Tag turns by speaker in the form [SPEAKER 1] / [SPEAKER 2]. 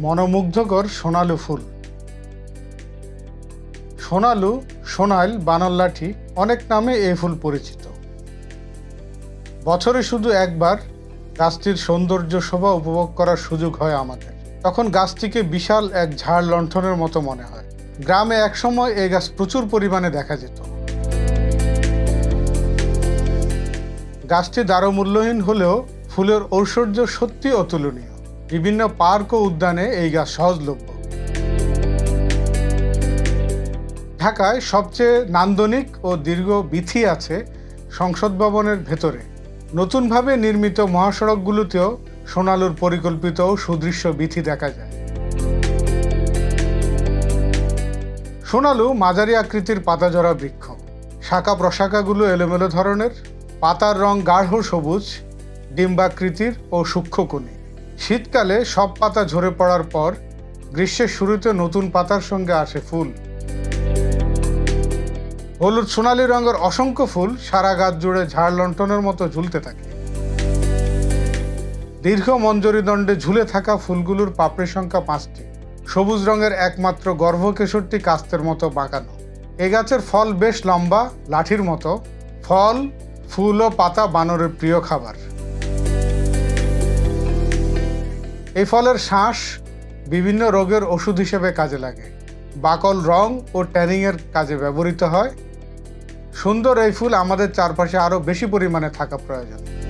[SPEAKER 1] মনোমুগ্ধকর সোনালু ফুল। সোনালু, সোনাইল বানল্লাঠি অনেক নামে এই ফুল পরিচিত। বছরে শুধু একবার গাছটির সৌন্দর্য শোভা উপভোগ করার সুযোগ হয় আমাদের। তখন গাছটিকে বিশাল এক ঝাড় লণ্ঠনের মতো মনে হয়। গ্রামে একসময় এই গাছ প্রচুর পরিমাণে দেখা যেত। গাছটি দারমূল্যহীন হলেও ফুলের ঐশ্বর্য সত্যি অতুলনীয়। বিভিন্ন পার্ক ও উদ্যানে এই গাছ সহজলভ্য। ঢাকায় সবচেয়ে নান্দনিক ও দীর্ঘ বিথি আছে সংসদ ভবনের ভেতরে। নতুনভাবে নির্মিত মহাসড়কগুলোতেও সোনালুর পরিকল্পিত ও সুদৃশ্য বিথি দেখা যায়। সোনালু মাঝারি আকৃতির পাতাজরা বৃক্ষ। শাখা প্রশাখাগুলো এলোমেলো ধরনের, পাতার রং গাঢ় সবুজ, ডিম্বাকৃতির ও সূক্ষ্মকণি। শীতকালে সব পাতা ঝরে পড়ার পর গ্রীষ্মের শুরুতে নতুন পাতার সঙ্গে আসে ফুল। হলুদ সোনালী রঙের অসংখ্য ফুল সারা গাছ জুড়ে ঝাড় লণ্ঠনের মতো ঝুলতে থাকে। দীর্ঘ মঞ্জরি দণ্ডে ঝুলে থাকা ফুলগুলোর পাপড়ির সংখ্যা পাঁচটি। সবুজ রঙের একমাত্র গর্ভকেশরটি কাস্তের মতো বাঁকানো। এ গাছের ফল বেশ লম্বা, লাঠির মতো। ফল, ফুল ও পাতা বানরের প্রিয় খাবার। এই ফলের শ্বাস বিভিন্ন রোগের ওষুধ হিসেবে কাজে লাগে। বাকল রং ও ট্যানিংয়ের কাজে ব্যবহৃত হয়। সুন্দর এই ফুল আমাদের চারপাশে আরও বেশি পরিমাণে থাকা প্রয়োজন।